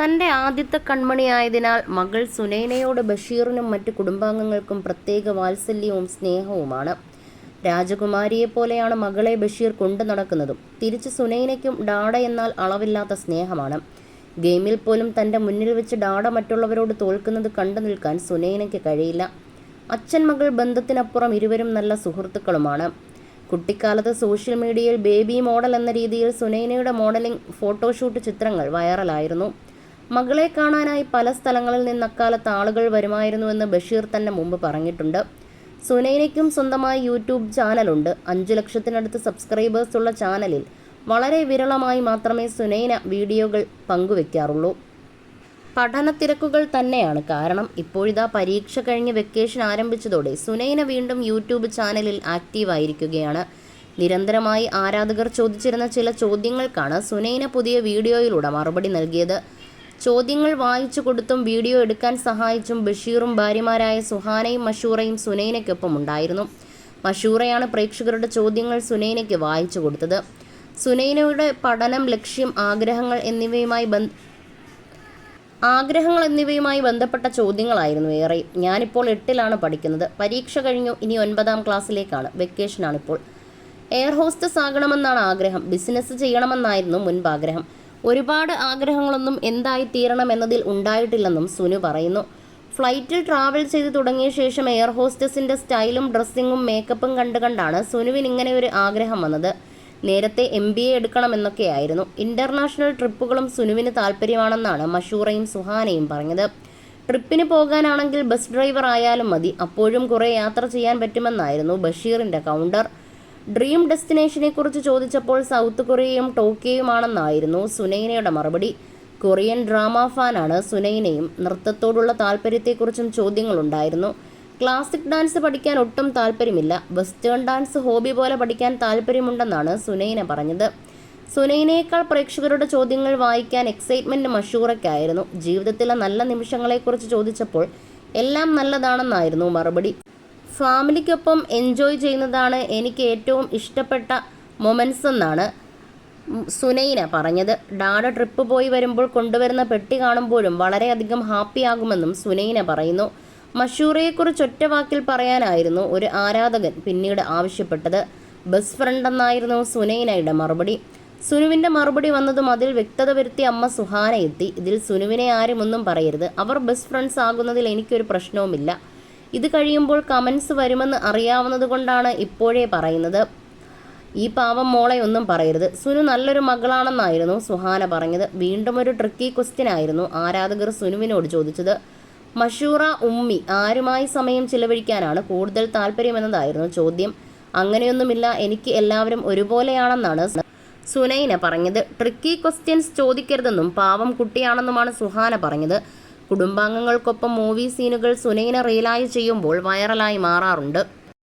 തന്റെ ആദ്യത്തെ കൺമണിയായതിനാൽ മകൾ സുനൈനയോട് ബഷീറിനും മറ്റു കുടുംബാംഗങ്ങൾക്കും പ്രത്യേക വാത്സല്യവും സ്നേഹവുമാണ്. രാജകുമാരിയെപ്പോലെയാണ് മകളെ ബഷീർ കൊണ്ടു നടക്കുന്നതും. തിരിച്ച് സുനൈനയ്ക്കും ഡാഡ എന്നാൽ അളവില്ലാത്ത സ്നേഹമാണ്. ഗെയിമിൽ പോലും തന്റെ മുന്നിൽ വെച്ച് ഡാഡ മറ്റുള്ളവരോട് തോൽക്കുന്നത് കണ്ടു നിൽക്കാൻ സുനൈനയ്ക്ക് കഴിയില്ല. അച്ഛൻ മകൾ ബന്ധത്തിനപ്പുറം ഇരുവരും നല്ല സുഹൃത്തുക്കളുമാണ്. കുട്ടിക്കാലത്ത് സോഷ്യൽ മീഡിയയിൽ ബേബി മോഡൽ എന്ന രീതിയിൽ സുനൈനയുടെ മോഡലിംഗ് ഫോട്ടോഷൂട്ട് ചിത്രങ്ങൾ വൈറലായിരുന്നു. മകളെ കാണാനായി പല സ്ഥലങ്ങളിൽ നിന്ന് അക്കാലത്ത് ആളുകൾ വരുമായിരുന്നുവെന്ന് ബഷീർ തന്നെ മുമ്പ് പറഞ്ഞിട്ടുണ്ട്. സുനൈനയ്ക്കും സ്വന്തമായി യൂട്യൂബ് ചാനലുണ്ട്. അഞ്ചു ലക്ഷത്തിനടുത്ത് സബ്സ്ക്രൈബേഴ്സ് ഉള്ള ചാനലിൽ വളരെ വിരളമായി മാത്രമേ സുനൈന വീഡിയോകൾ പങ്കുവെക്കാറുള്ളൂ. പഠന തിരക്കുകൾ തന്നെയാണ് കാരണം ഇപ്പോഴിതാ പരീക്ഷ കഴിഞ്ഞ് വെക്കേഷൻ ആരംഭിച്ചതോടെ സുനൈന വീണ്ടും യൂട്യൂബ് ചാനലിൽ ആക്റ്റീവായിരിക്കുകയാണ്. നിരന്തരമായി ആരാധകർ ചോദിച്ചിരുന്ന ചില ചോദ്യങ്ങൾക്കാണ് സുനൈന പുതിയ വീഡിയോയിലൂടെ മറുപടി നൽകിയത്. ചോദ്യങ്ങൾ വായിച്ചു കൊടുത്തും വീഡിയോ എടുക്കാൻ സഹായിച്ചും ബഷീറും ഭാര്യമാരായ സുഹാനയും മഷൂറയും സുനൈനയ്ക്കൊപ്പം ഉണ്ടായിരുന്നു. മഷൂറയാണ് പ്രേക്ഷകരുടെ ചോദ്യങ്ങൾ സുനൈനയ്ക്ക് വായിച്ചു കൊടുത്തത്. സുനൈനയുടെ പഠനം ലക്ഷ്യം ആഗ്രഹങ്ങൾ എന്നിവയുമായി ബന്ധ ആഗ്രഹങ്ങൾ എന്നിവയുമായി ബന്ധപ്പെട്ട ചോദ്യങ്ങളായിരുന്നു ഏറെ. ഞാനിപ്പോൾ എട്ടിലാണ് പഠിക്കുന്നത്. പരീക്ഷ കഴിഞ്ഞു. ഇനി ഒൻപതാം ക്ലാസ്സിലേക്കാണ്. വെക്കേഷനാണിപ്പോൾ. എയർ ഹോസ്റ്റസ് ആകണമെന്നാണ് ആഗ്രഹം. ബിസിനസ് ചെയ്യണമെന്നായിരുന്നു മുൻപ് ആഗ്രഹം ഒരുപാട് ആഗ്രഹങ്ങളൊന്നും എന്തായി തീരണം എന്നതിൽ ഉണ്ടായിട്ടില്ലെന്നും സുനു പറയുന്നു. ഫ്ലൈറ്റിൽ ട്രാവൽ ചെയ്ത് തുടങ്ങിയ ശേഷം എയർ ഹോസ്റ്റസിന്റെ സ്റ്റൈലും ഡ്രസ്സിങ്ങും മേക്കപ്പും കണ്ടു കണ്ടാണ് സുനുവിന് ഇങ്ങനെ ഒരു ആഗ്രഹം വന്നത്. നേരത്തെ എം ബി എ എടുക്കണമെന്നൊക്കെയായിരുന്നു. ഇന്റർനാഷണൽ ട്രിപ്പുകളും സുനുവിന് താല്പര്യമാണെന്നാണ് മഷൂറയും സുഹാനയും പറഞ്ഞത്. ട്രിപ്പിന് പോകാനാണെങ്കിൽ ബസ് ഡ്രൈവർ ആയാലും മതി. അപ്പോഴും കുറേ യാത്ര ചെയ്യാൻ പറ്റുമെന്നായിരുന്നു ബഷീറിന്റെ കൗണ്ടർ. ഡ്രീം ഡെസ്റ്റിനേഷനെ കുറിച്ച് ചോദിച്ചപ്പോൾ സൗത്ത് കൊറിയയും ടോക്കിയുമാണെന്നായിരുന്നു സുനൈനയുടെ മറുപടി. കൊറിയൻ ഡ്രാമ ഫാനാണ് സുനൈനയും നൃത്തത്തോടുള്ള താല്പര്യത്തെക്കുറിച്ചും ചോദ്യങ്ങളുണ്ടായിരുന്നു. ക്ലാസിക് ഡാൻസ് പഠിക്കാൻ ഒട്ടും താല്പര്യമില്ല. വെസ്റ്റേൺ ഡാൻസ് ഹോബി പോലെ പഠിക്കാൻ താല്പര്യമുണ്ടെന്നാണ് സുനൈന പറഞ്ഞത്. സുനൈനയേക്കാൾ പ്രേക്ഷകരുടെ ചോദ്യങ്ങൾ വായിക്കാൻ എക്സൈറ്റ്മെന്റ് മഷൂറയ്ക്കായിരുന്നു. ജീവിതത്തിലെ നല്ല നിമിഷങ്ങളെക്കുറിച്ച് ചോദിച്ചപ്പോൾ എല്ലാം നല്ലതാണെന്നായിരുന്നു മറുപടി. ഫാമിലിക്കൊപ്പം എൻജോയ് ചെയ്യുന്നതാണ് എനിക്ക് ഏറ്റവും ഇഷ്ടപ്പെട്ട മൊമെൻസ് എന്നാണ് സുനൈന പറഞ്ഞത്. ഡാഡ ട്രിപ്പ് പോയി വരുമ്പോൾ കൊണ്ടുവരുന്ന പെട്ടി കാണുമ്പോഴും വളരെയധികം ഹാപ്പിയാകുമെന്നും സുനൈന പറയുന്നു. മഷൂറയെക്കുറിച്ച് ഒറ്റ വാക്കിൽ പറയാനായിരുന്നു ഒരു ആരാധകൻ പിന്നീട് ആവശ്യപ്പെട്ടത്. ബെസ്റ്റ് ഫ്രണ്ട് എന്നായിരുന്നു സുനൈനയുടെ മറുപടി. സുനുവിന്റെ മറുപടി വന്നതും അതിൽ വ്യക്തത വരുത്തി അമ്മ സുഹാന എത്തി. ഇതിൽ സുനുവിനെ ആരും ഒന്നും പറയരുത്. അവർ ബെസ്റ്റ് ഫ്രണ്ട്സ് ആകുന്നതിൽ എനിക്കൊരു പ്രശ്നവുമില്ല. ഇത് കഴിയുമ്പോൾ കമൻസ് വരുമെന്ന് അറിയാവുന്നത് കൊണ്ടാണ് ഇപ്പോഴേ പറയുന്നത്. ഈ പാവം മോളെ ഒന്നും പറയരുത്. സുനു നല്ലൊരു മകളാണെന്നായിരുന്നു സുഹാന പറഞ്ഞത്. വീണ്ടും ഒരു ട്രിക്കി ക്വസ്റ്റ്യൻ ആയിരുന്നു ആരാധകർ സുനുവിനോട് ചോദിച്ചത്. മഷൂറ ഉമ്മി ആരുമായി സമയം ചിലവഴിക്കാനാണ് കൂടുതൽ താല്പര്യമെന്നതായിരുന്നു ചോദ്യം. അങ്ങനെയൊന്നുമില്ല എനിക്ക് എല്ലാവരും ഒരുപോലെയാണെന്നാണ് സുനൈന പറഞ്ഞത്. ട്രിക്കി ക്വസ്റ്റ്യൻസ് ചോദിക്കരുതെന്നും പാവം കുട്ടിയാണെന്നുമാണ് സുഹാന പറഞ്ഞത്. കുടുംബാംഗങ്ങൾക്കൊപ്പം മൂവി സീനുകൾ സുനൈന റിയലായി ചെയ്യുമ്പോൾ വൈറലായി മാറാറുണ്ട്.